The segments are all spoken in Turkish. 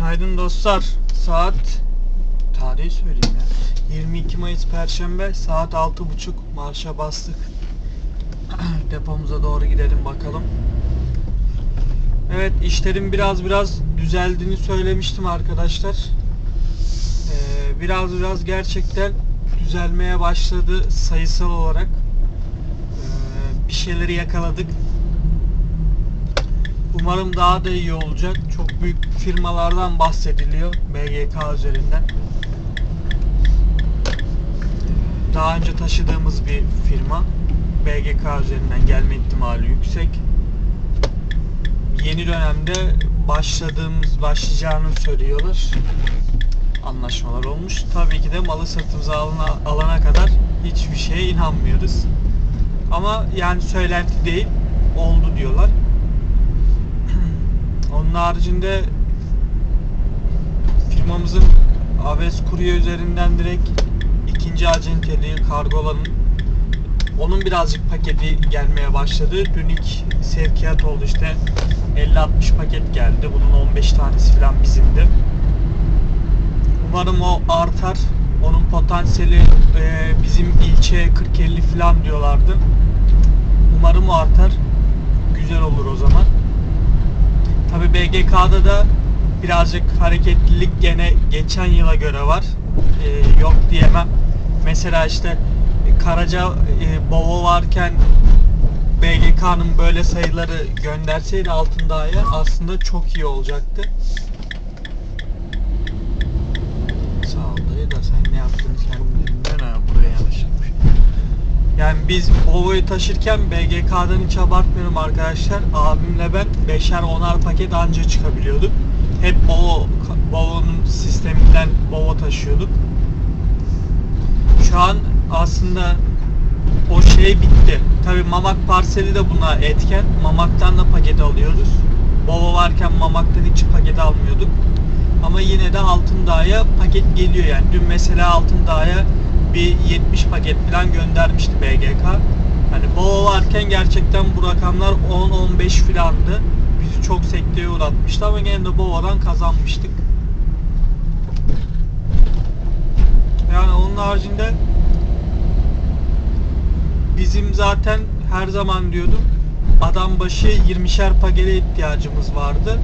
Günaydın dostlar. Saat tarihi söyleyeyim ya. 22 Mayıs Perşembe saat 6.30 marşa bastık. Depomuza doğru gidelim bakalım. Evet işlerin biraz biraz düzeldiğini söylemiştim arkadaşlar. Ee, biraz biraz gerçekten düzelmeye başladı sayısal olarak. Ee, bir şeyleri yakaladık. Umarım daha da iyi olacak. Çok büyük firmalardan bahsediliyor BGK üzerinden. Daha önce taşıdığımız bir firma. BGK üzerinden gelme ihtimali yüksek. Yeni dönemde başladığımız, başlayacağını söylüyorlar. Anlaşmalar olmuş. Tabii ki de malı sırtımıza alana, alana kadar hiçbir şeye inanmıyoruz. Ama yani söylenti değil, oldu diyorlar. Onun haricinde firmamızın Aves Kurye üzerinden direkt ikinci acenteliği kargoların onun birazcık paketi gelmeye başladı. Dün ilk sevkiyat oldu işte 50-60 paket geldi. Bunun 15 tanesi falan bizimdi. Umarım o artar. Onun potansiyeli e, bizim ilçeye 40-50 falan diyorlardı. Umarım o artar. Güzel olur o zaman. Tabi BGK'da da birazcık hareketlilik gene geçen yıla göre var. Ee, yok diyemem. Mesela işte Karaca e, Bovo varken BGK'nın böyle sayıları gönderseydi Altındağ'a aslında çok iyi olacaktı. Sağ ol dayı da sen ne yaptın kendinden ha buraya yanlışlıkmış. Yani biz Bovo'yu taşırken BGK'dan hiç abartmıyorum arkadaşlar. Abimle ben beşer onar paket anca çıkabiliyorduk. Hep Bovo, Bovo'nun sisteminden Bovo taşıyorduk. Şu an aslında o şey bitti. Tabi Mamak parseli de buna etken. Mamak'tan da paket alıyoruz. Bovo varken Mamak'tan hiç paket almıyorduk. Ama yine de Altındağ'a paket geliyor yani. Dün mesela Altındağ'a bir 70 paket falan göndermişti BGK. Hani Bovo varken gerçekten bu rakamlar 10-15 filandı. Bizi çok sekteye uğratmıştı ama gene de Bovo'dan kazanmıştık. Yani onun haricinde bizim zaten her zaman diyordum adam başı 20'şer pakete ihtiyacımız vardı.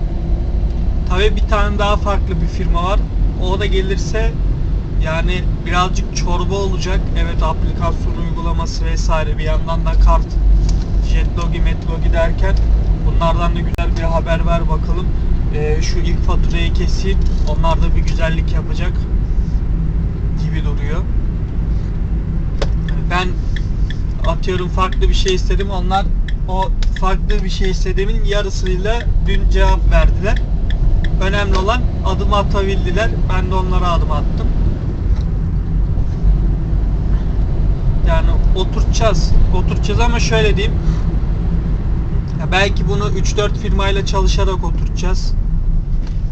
Tabii bir tane daha farklı bir firma var. O da gelirse yani birazcık çorba olacak. Evet aplikasyon uygulaması vesaire bir yandan da kart, jetlogi, metlogi derken bunlardan da güzel bir haber ver bakalım. Ee, şu ilk faturayı keseyim. Onlar da bir güzellik yapacak gibi duruyor. Ben atıyorum farklı bir şey istedim. Onlar o farklı bir şey istediğimin yarısıyla dün cevap verdiler. Önemli olan adım atabildiler. Ben de onlara adım attım. Yani oturtacağız. Oturtacağız ama şöyle diyeyim. Ya belki bunu 3-4 firmayla çalışarak oturtacağız.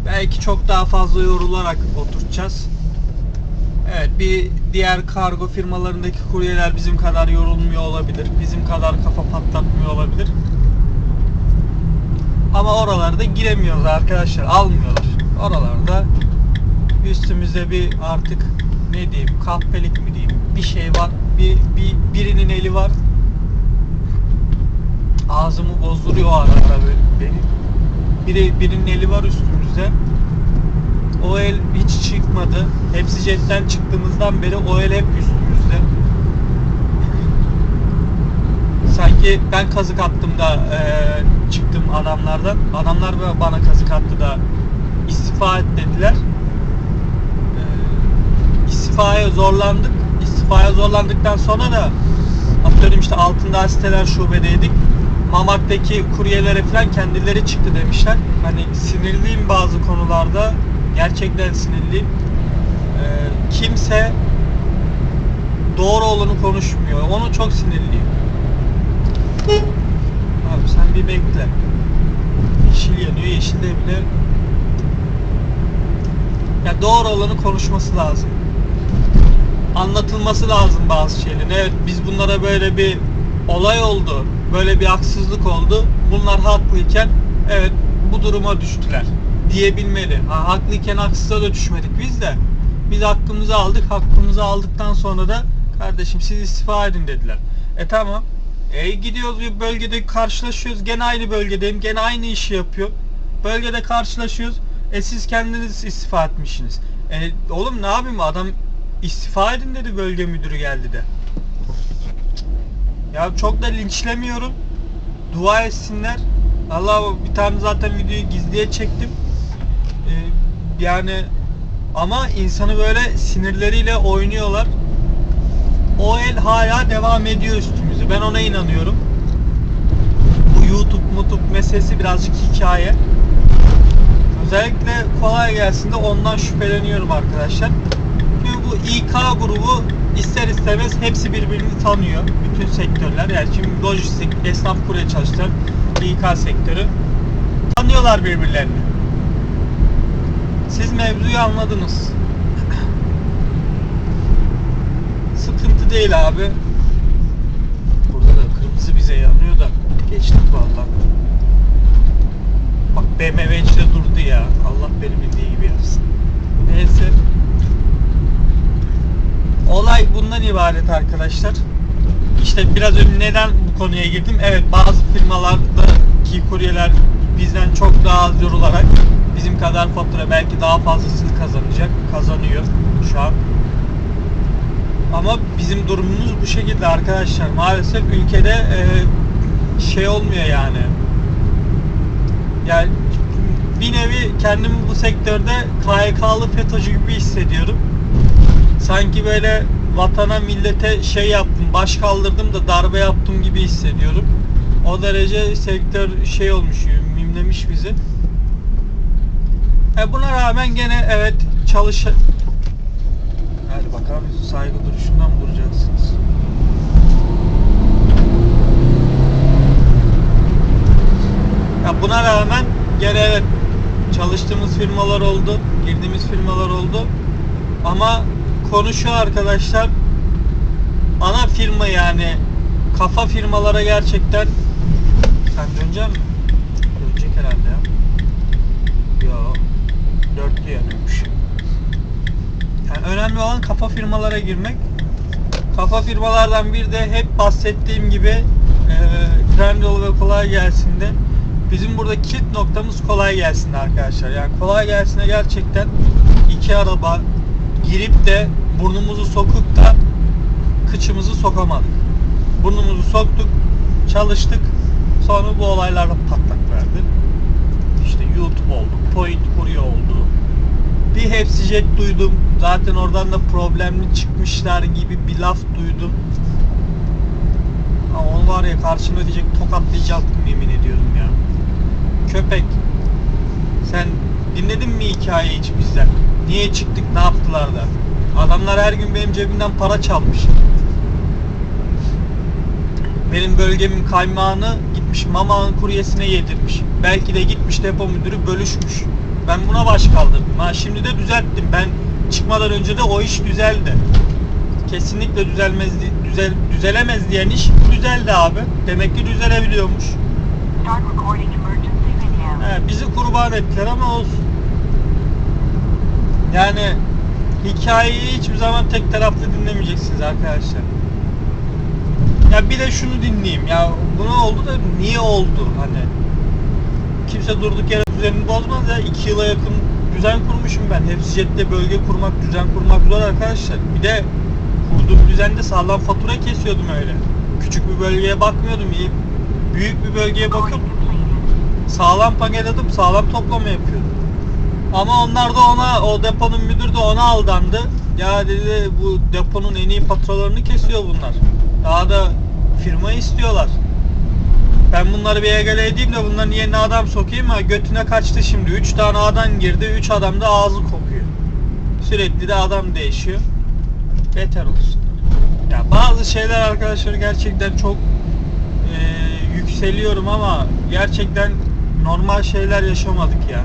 Belki çok daha fazla yorularak oturtacağız. Evet bir diğer kargo firmalarındaki kuryeler bizim kadar yorulmuyor olabilir. Bizim kadar kafa patlatmıyor olabilir. Ama oralarda giremiyoruz arkadaşlar. Almıyorlar. Oralarda üstümüzde bir artık ne diyeyim kahpelik mi diyeyim bir şey var. Bir, bir birinin eli var. Ağzımı bozduruyor o arada böyle beni. Biri, birinin eli var üstümüzde. O el hiç çıkmadı. Hepsi jetten çıktığımızdan beri o el hep üstümüzde. Sanki ben kazık attım da eee, çıktım adamlardan. Adamlar da bana kazık attı da istifa et dediler. Eee, istifaya zorlandık. İstifaya zorlandıktan sonra da atıyorum işte altında siteler şubedeydik. Mamak'taki kuryelere falan kendileri çıktı demişler. Hani sinirliyim bazı konularda. Gerçekten sinirliyim. Ee, kimse doğru olanı konuşmuyor. Onu çok sinirliyim. Abi sen bir bekle. Yeşil yanıyor. Yeşilde bile ya doğru olanı konuşması lazım. Anlatılması lazım bazı şeylerin. Evet biz bunlara böyle bir olay oldu. Böyle bir haksızlık oldu. Bunlar haklıyken evet bu duruma düştüler. diyebilmeli. Ha, haklıyken haksıza da düşmedik biz de. Biz hakkımızı aldık. Hakkımızı aldıktan sonra da kardeşim siz istifa edin dediler. E tamam. E gidiyoruz bir bölgede karşılaşıyoruz. Gene aynı bölgedeyim. Gene aynı işi yapıyor. Bölgede karşılaşıyoruz. E siz kendiniz istifa etmişsiniz. E oğlum ne yapayım adam istifa edin dedi bölge müdürü geldi de. Ya çok da linçlemiyorum. Dua etsinler. Allah bir tane zaten videoyu gizliye çektim. Ee, yani ama insanı böyle sinirleriyle oynuyorlar. O el hala devam ediyor üstümüze. Ben ona inanıyorum. Bu YouTube, mutuk meselesi birazcık hikaye. Özellikle kolay gelsin de ondan şüpheleniyorum arkadaşlar. Çünkü bu İK grubu ister istemez hepsi birbirini tanıyor. Bütün sektörler yani şimdi lojistik, esnaf kurye çalıştıran İK sektörü tanıyorlar birbirlerini. Siz mevzuyu anladınız. Sıkıntı değil abi. Burada da kırmızı bize yanıyor da geçtik vallahi. Bak BMW içinde durdu ya. Allah beni bildiği gibi yapsın. Neyse. Olay bundan ibaret arkadaşlar. İşte biraz önce neden bu konuya girdim? Evet bazı firmalardaki kuryeler bizden çok daha az yorularak bizim kadar fatura belki daha fazlasını kazanacak. Kazanıyor şu an. Ama bizim durumumuz bu şekilde arkadaşlar. Maalesef ülkede e, şey olmuyor yani. Yani bir nevi kendimi bu sektörde KYK'lı FETÖ'cü gibi hissediyorum. Sanki böyle vatana millete şey yaptım, baş kaldırdım da darbe yaptım gibi hissediyorum. O derece sektör şey olmuş, mimlemiş bizi. E buna rağmen gene evet çalış... Hadi bakalım saygı duruşundan mı duracaksınız? Ya buna rağmen gene evet çalıştığımız firmalar oldu, girdiğimiz firmalar oldu. Ama konu şu arkadaşlar ana firma yani kafa firmalara gerçekten sen dönecek mi? Dönecek herhalde ya. Yo. Dörtlü yanıyormuş. Yani önemli olan kafa firmalara girmek. Kafa firmalardan bir de hep bahsettiğim gibi e, Trendyol ve kolay gelsin de bizim burada kilit noktamız kolay gelsin arkadaşlar. Yani kolay gelsine gerçekten iki araba girip de burnumuzu sokup da kıçımızı sokamadık. Burnumuzu soktuk, çalıştık. Sonra bu olaylarda patlak verdi. İşte YouTube oldu, Point Kurye oldu. Bir hepsi jet duydum. Zaten oradan da problemli çıkmışlar gibi bir laf duydum. Ama onu var ya karşıma diyecek tokatlayacaktım yemin ediyorum ya. Köpek. Sen dinledin mi hikayeyi hiç bizden? Niye çıktık, ne yaptılar da? Adamlar her gün benim cebimden para çalmış. Benim bölgemin kaymağını gitmiş mamağın kuryesine yedirmiş. Belki de gitmiş depo müdürü bölüşmüş. Ben buna baş kaldırdım. Ha şimdi de düzelttim. Ben çıkmadan önce de o iş düzeldi. Kesinlikle düzelmez düzel düzelemez diyen iş düzeldi abi. Demek ki düzelebiliyormuş. He, bizi kurban ettiler ama olsun. Yani hikayeyi hiçbir zaman tek taraflı dinlemeyeceksiniz arkadaşlar. Ya bir de şunu dinleyeyim. Ya bu oldu da niye oldu? Hani kimse durduk yere düzenini bozmaz ya. İki yıla yakın düzen kurmuşum ben. Hepsi jette bölge kurmak düzen kurmak zor arkadaşlar. Bir de kurduğum düzende sağlam fatura kesiyordum öyle. Küçük bir bölgeye bakmıyordum. İyi büyük bir bölgeye completed. sağlam paket atıp sağlam toplama yapıyordu. Ama onlar da ona, o deponun müdürü de ona aldandı. Ya dedi bu deponun en iyi faturalarını kesiyor bunlar. Daha da firma istiyorlar. Ben bunları bir egale edeyim de bunların yerine adam sokayım ha götüne kaçtı şimdi. 3 tane adam girdi, 3 adam da ağzı kokuyor. Sürekli de adam değişiyor. Beter olsun. Ya bazı şeyler arkadaşlar gerçekten çok e, yükseliyorum ama gerçekten normal şeyler yaşamadık ya.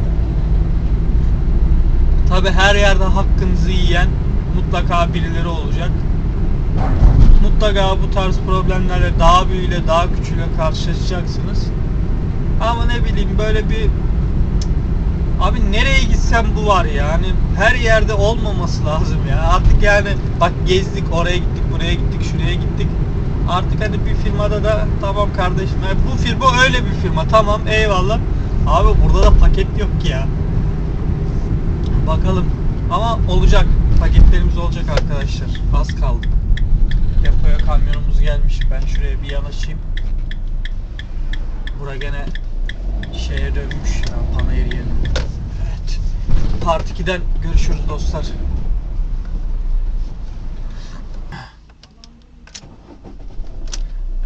Tabi her yerde hakkınızı yiyen mutlaka birileri olacak. Mutlaka bu tarz problemlerle daha büyüğüyle daha küçüğüyle karşılaşacaksınız. Ama ne bileyim böyle bir Abi nereye gitsem bu var ya. Yani her yerde olmaması lazım ya. Artık yani bak gezdik oraya gittik buraya gittik şuraya gittik. Artık hani bir firmada da tamam kardeşim yani bu firma öyle bir firma tamam eyvallah. Abi burada da paket yok ki ya. Bakalım ama olacak. Paketlerimiz olacak arkadaşlar. Az kaldı. Depoya kamyonumuz gelmiş. Ben şuraya bir yanaşayım. Bura gene şeye dönmüş ya panayır yerine. Evet. Part 2'den görüşürüz dostlar.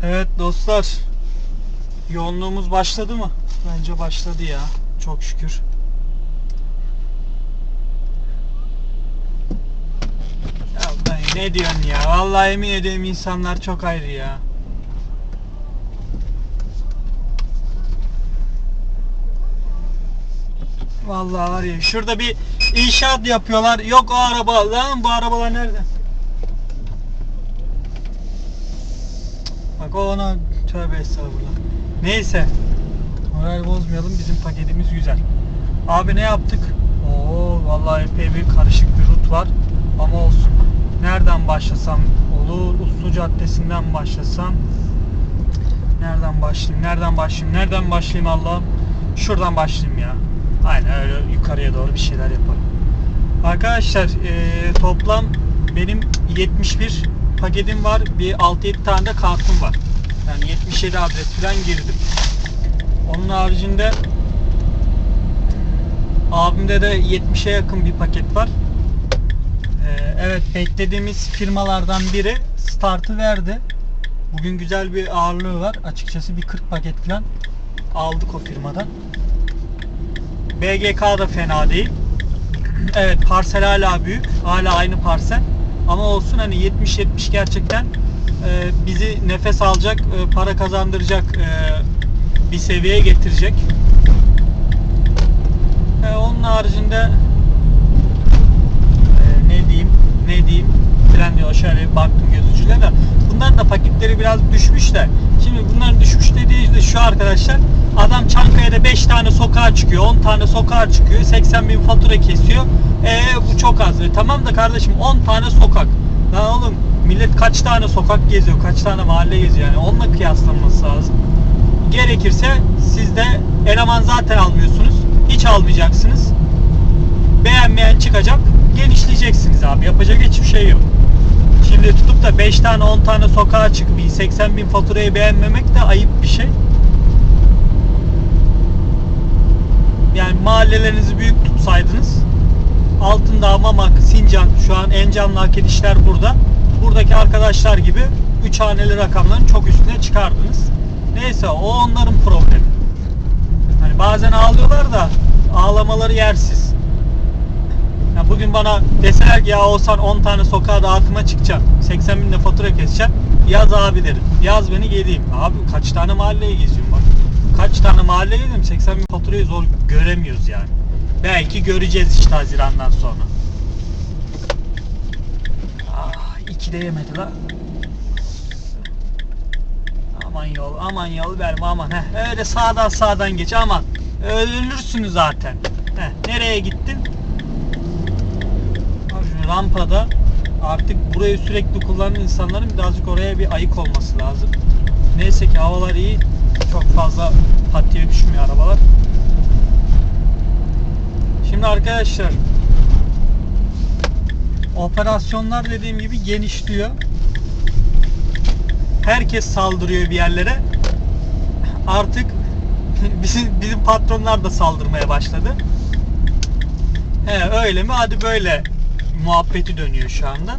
Evet dostlar. Yoğunluğumuz başladı mı? Bence başladı ya. Çok şükür. Ya ben ne diyorsun ya? Vallahi emin ediyorum insanlar çok ayrı ya. Vallahi var ya şurada bir inşaat yapıyorlar. Yok o araba lan bu arabalar nerede? Bak o ona tövbe estağfurullah. Neyse. Moral bozmayalım bizim paketimiz güzel. Abi ne yaptık? Oo vallahi epey bir karışık bir rut var. Ama olsun. Nereden başlasam olur? Uslu Caddesi'nden başlasam. Nereden başlayayım? Nereden başlayayım? Nereden başlayayım Allah'ım? Şuradan başlayayım ya. Aynen öyle yukarıya doğru bir şeyler yapalım. Arkadaşlar eee, toplam benim 71 paketim var. Bir 6-7 tane de kartım var. Yani 77 adres falan girdim. Onun haricinde abimde de 70'e yakın bir paket var. Ee, evet beklediğimiz firmalardan biri startı verdi. Bugün güzel bir ağırlığı var. Açıkçası bir 40 paket falan aldık o firmadan. BGK da fena değil. Evet parsel hala büyük. Hala aynı parsel. Ama olsun hani 70-70 gerçekten e, bizi nefes alacak, e, para kazandıracak e, bir seviyeye getirecek. Onun haricinde e, ne diyeyim ne diyeyim falan diyor şöyle bir baktım göz ucuyla da bunların da paketleri biraz düşmüş de. Şimdi bunların düşmüş dediği de şu arkadaşlar. Adam Çankaya'da 5 tane sokağa çıkıyor 10 tane sokağa çıkıyor 80 bin fatura kesiyor. E bu çok az. E, tamam da kardeşim 10 tane sokak. Lan oğlum millet kaç tane sokak geziyor kaç tane mahalle geziyor? Yani onunla kıyaslanması lazım. Gerekirse siz de eleman zaten almıyorsunuz hiç almayacaksınız. Beğenmeyen çıkacak genişleyeceksiniz abi. Yapacak hiçbir şey yok şimdi tutup da 5 tane 10 tane sokağa çıkıp 80 bin faturayı beğenmemek de ayıp bir şey. Yani mahallelerinizi büyük tutsaydınız Altındağ, Mamak, Sincan şu an en canlı hak edişler burada. Buradaki arkadaşlar gibi 3 haneli rakamların çok üstüne çıkardınız. Neyse o onların problemi. Hani bazen ağlıyorlar da ağlamaları yersiz bugün bana deseler ki ya olsan 10 tane sokağa dağıtıma çıkacaksın 80 bin de fatura keseceksin yaz abi derim. Yaz beni geleyim. Abi kaç tane mahalleye geziyorum bak. Kaç tane mahalleye geziyorum 80 bin faturayı zor göremiyoruz yani. Belki göreceğiz işte Haziran'dan sonra. Ah iki de yemedi la aman yol aman yol verme aman. Heh öyle sağdan sağdan geç aman. Ölürsünüz zaten. Heh nereye gittin rampada artık burayı sürekli kullanan insanların birazcık oraya bir ayık olması lazım. Neyse ki havalar iyi. Çok fazla patiye düşmüyor arabalar. Şimdi arkadaşlar operasyonlar dediğim gibi genişliyor. Herkes saldırıyor bir yerlere. Artık bizim bizim patronlar da saldırmaya başladı. He öyle mi? Hadi böyle muhabbeti dönüyor şu anda.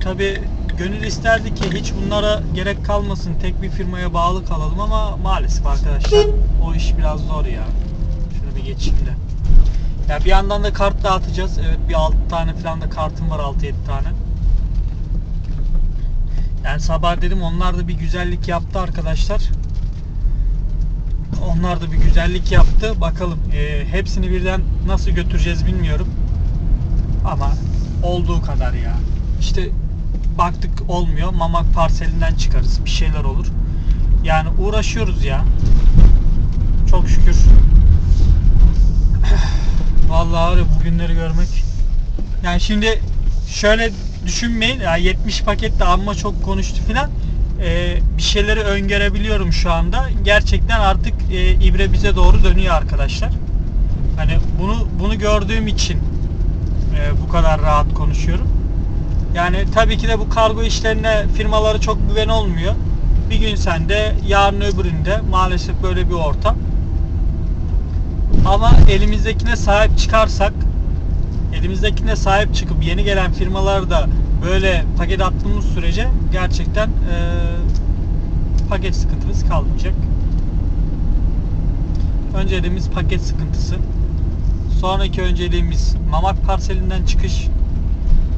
Tabi gönül isterdi ki hiç bunlara gerek kalmasın. Tek bir firmaya bağlı kalalım ama maalesef arkadaşlar o iş biraz zor ya. Şunu bir geçeyim de. Ya bir yandan da kart dağıtacağız. Evet bir 6 tane falan da kartım var 6-7 tane. Yani sabah dedim onlar da bir güzellik yaptı arkadaşlar. Onlar da bir güzellik yaptı. Bakalım e, hepsini birden nasıl götüreceğiz bilmiyorum. Ama olduğu kadar ya. İşte baktık olmuyor. Mamak parselinden çıkarız. Bir şeyler olur. Yani uğraşıyoruz ya. Çok şükür. Vallahi ya bugünleri görmek. Yani şimdi şöyle düşünmeyin. Ya 70 paket de amma çok konuştu filan. Ee, bir şeyleri öngörebiliyorum şu anda. Gerçekten artık e, ibre bize doğru dönüyor arkadaşlar. Hani bunu bunu gördüğüm için e, bu kadar rahat konuşuyorum. Yani tabii ki de bu kargo işlerine firmaları çok güven olmuyor. Bir gün sende, yarın öbüründe maalesef böyle bir ortam. Ama elimizdekine sahip çıkarsak, elimizdekine sahip çıkıp yeni gelen firmaları da böyle paket attığımız sürece gerçekten e, paket sıkıntımız kalmayacak. Önceliğimiz paket sıkıntısı. Sonraki önceliğimiz Mamak parselinden çıkış.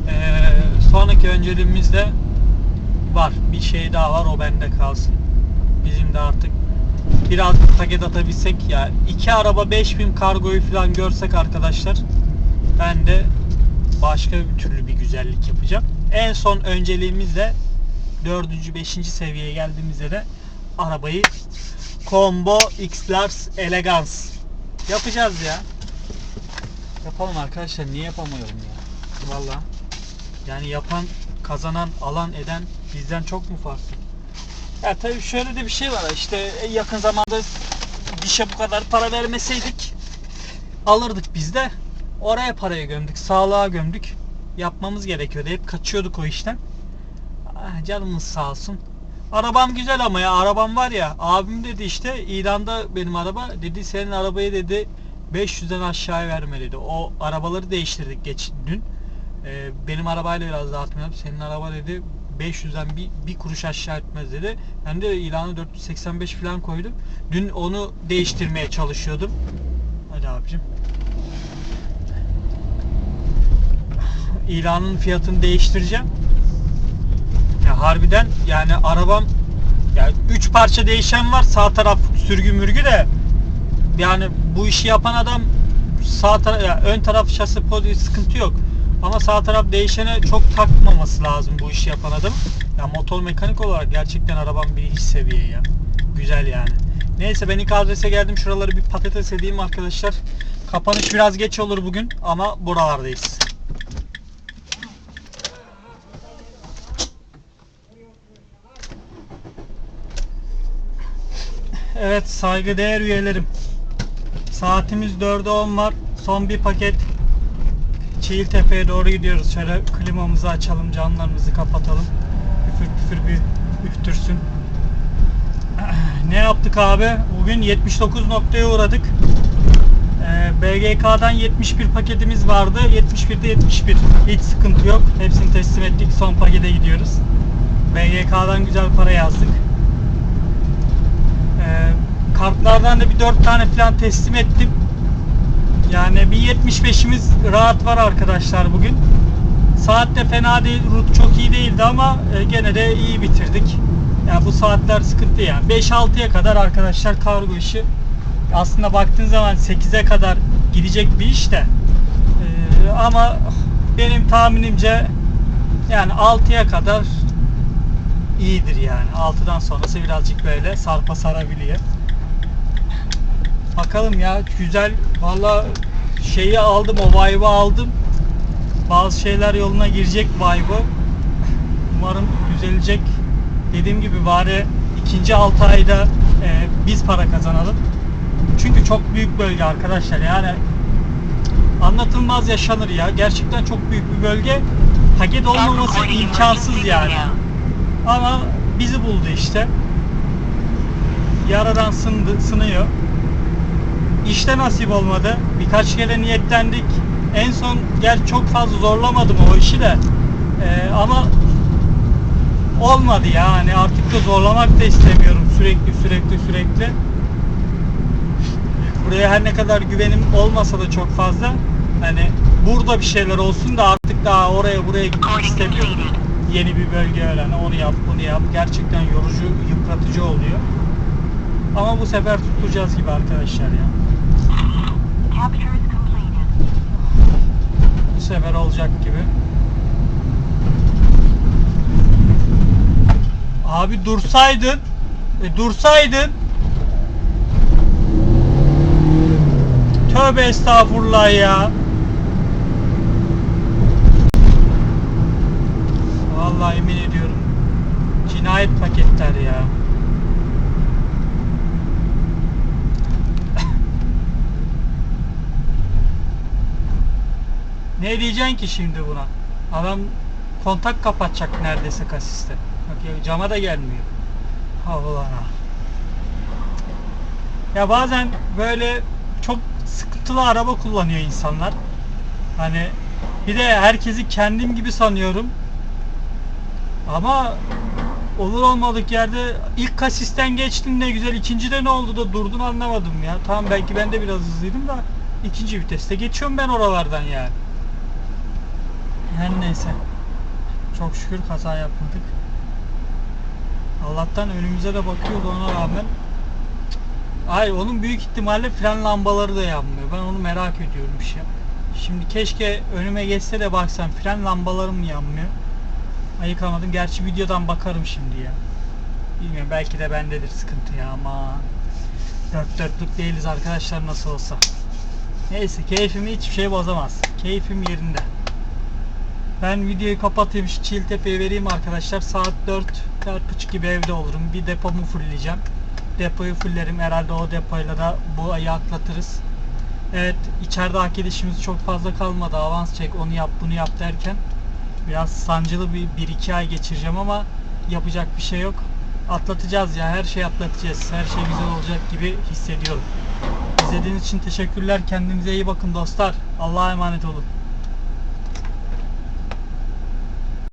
Ee, sonraki önceliğimiz de var. Bir şey daha var o bende kalsın. Bizim de artık biraz paket atabilsek ya iki araba 5000 kargoyu falan görsek arkadaşlar ben de başka bir türlü bir güzellik yapacağım. En son önceliğimiz de 4. 5. seviyeye geldiğimizde de arabayı Combo X-Lars Elegance yapacağız ya. Yapalım arkadaşlar. Niye yapamayalım ya? Valla. Yani yapan, kazanan, alan, eden bizden çok mu farklı? Ya tabii şöyle de bir şey var. İşte yakın zamanda dişe bu kadar para vermeseydik alırdık biz de. Oraya parayı gömdük. Sağlığa gömdük. Yapmamız gerekiyordu. Hep kaçıyorduk o işten. Ah, canımız sağ olsun. Arabam güzel ama ya arabam var ya abim dedi işte ilanda benim araba dedi senin arabayı dedi 500'den aşağıya verme dedi. O arabaları değiştirdik geç dün. Ee, benim arabayla biraz artmayalım. Senin araba dedi 500'den bir, bir kuruş aşağı etmez dedi. Ben de ilanı 485 falan koydum. Dün onu değiştirmeye çalışıyordum. Hadi abicim. İlanın fiyatını değiştireceğim. Ya harbiden yani arabam ya 3 parça değişen var sağ taraf sürgü mürgü de yani bu işi yapan adam sağ taraf ya ön taraf şasi podi sıkıntı yok. Ama sağ taraf değişene çok takmaması lazım bu işi yapan adam. Ya motor mekanik olarak gerçekten arabam birinci seviye ya. Güzel yani. Neyse ben ilk adrese geldim. Şuraları bir patates edeyim arkadaşlar. Kapanış biraz geç olur bugün ama buralardayız. Evet saygıdeğer üyelerim. Saatimiz 4'e 10 var. Son bir paket Çiğiltepe'ye doğru gidiyoruz. Şöyle klimamızı açalım, camlarımızı kapatalım. Püfür püfür bir üftürsün. Ne yaptık abi? Bugün 79 noktaya uğradık. Ee, BGK'dan 71 paketimiz vardı. 71'de 71. Hiç sıkıntı yok. Hepsini teslim ettik. Son pakete gidiyoruz. BGK'dan güzel para yazdık. Ee, kartlardan da bir 4 tane falan teslim ettim. Yani bir 75'imiz rahat var arkadaşlar bugün. Saat de fena değil, rut çok iyi değildi ama e, gene de iyi bitirdik. Yani bu saatler sıkıntı yani. 5-6'ya kadar arkadaşlar kargo işi aslında baktığın zaman 8'e kadar gidecek bir iş de Ee, ama benim tahminimce yani 6'ya kadar iyidir yani. 6'dan sonrası birazcık böyle sarpa sarabiliyor. Bakalım ya güzel valla şeyi aldım o vibe'ı aldım. Bazı şeyler yoluna girecek vibe'ı. Umarım düzelecek. Dediğim gibi bari ikinci 6 ayda e, biz para kazanalım. Çünkü çok büyük bölge arkadaşlar yani anlatılmaz yaşanır ya. Gerçekten çok büyük bir bölge. Paket olmaması imkansız yani. Ama bizi buldu işte. Yaradan sındı, sınıyor. İşte nasip olmadı. Birkaç kere niyetlendik. En son gel çok fazla zorlamadım o işi de. Ee, ama olmadı yani artık da zorlamak da istemiyorum sürekli sürekli sürekli. Buraya her ne kadar güvenim olmasa da çok fazla hani burada bir şeyler olsun da artık daha oraya buraya gitmek istemiyorum. Yeni bir bölge öğren, onu yap, bunu yap. Gerçekten yorucu, yıpratıcı oluyor. Ama bu sefer tutacağız gibi arkadaşlar ya. Bu sefer olacak gibi. Abi dursaydın. E, dursaydın. Tövbe estağfurullah ya. Vallahi emin ediyorum. Cinayet paketler ya. ne diyeceksin ki şimdi buna? Adam kontak kapatacak neredeyse kasiste. Bak ya cama da gelmiyor. Allah Ya bazen böyle çok sıkıntılı araba kullanıyor insanlar. Hani bir de herkesi kendim gibi sanıyorum. Ama olur olmadık yerde ilk kasisten geçtin ne güzel ikincide ne oldu da durdun anlamadım ya. Tamam belki ben de biraz hızlıydım da ikinci viteste geçiyorum ben oralardan yani. Her neyse. Çok şükür kaza yapmadık. Allah'tan önümüze de bakıyordu ona rağmen. Ay onun büyük ihtimalle fren lambaları da yanmıyor. Ben onu merak ediyorum şey. Şimdi keşke önüme geçse de baksam fren lambalarım mı yanmıyor? Ayıkamadım. Gerçi videodan bakarım şimdi ya. Bilmiyorum belki de bendedir sıkıntı ya ama dört dörtlük değiliz arkadaşlar nasıl olsa. Neyse keyfimi hiçbir şey bozamaz. Keyfim yerinde. Ben videoyu kapatayım şu Çiğiltepe'ye vereyim arkadaşlar. Saat 4 4.30 gibi evde olurum. Bir depomu fullleyeceğim. Depoyu fulllerim. Herhalde o depoyla da bu ayı atlatırız. Evet içeride arkadaşımız çok fazla kalmadı. Avans çek onu yap bunu yap derken biraz sancılı bir 1-2 ay geçireceğim ama yapacak bir şey yok. Atlatacağız ya her şeyi atlatacağız. Her şey güzel olacak gibi hissediyorum. İzlediğiniz için teşekkürler. Kendinize iyi bakın dostlar. Allah'a emanet olun.